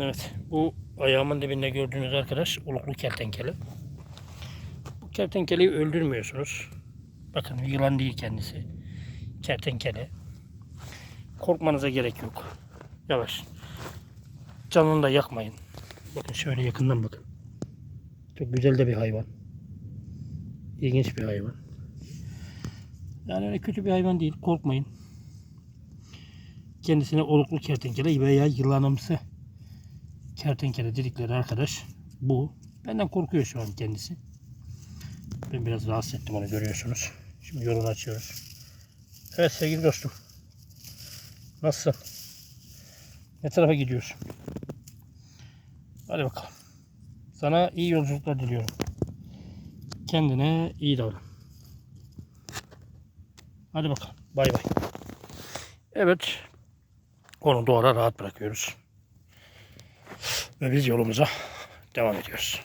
Evet bu ayağımın dibinde gördüğünüz arkadaş uluklu kertenkele. Bu kertenkeleyi öldürmüyorsunuz. Bakın yılan değil kendisi. Kertenkele. Korkmanıza gerek yok. Yavaş. Canını da yakmayın. Bakın şöyle yakından bakın. Çok güzel de bir hayvan. İlginç bir hayvan. Yani öyle kötü bir hayvan değil. Korkmayın. Kendisine oluklu kertenkele veya yılanımsı kertenkele dedikleri arkadaş bu. Benden korkuyor şu an kendisi. Ben biraz rahatsız ettim onu görüyorsunuz. Şimdi yolunu açıyoruz. Evet sevgili dostum. Nasılsın? Ne tarafa gidiyorsun? Hadi bakalım. Sana iyi yolculuklar diliyorum. Kendine iyi davran. Hadi bakalım. Bay bay. Evet. Onu doğara rahat bırakıyoruz. Ve biz yolumuza devam ediyoruz.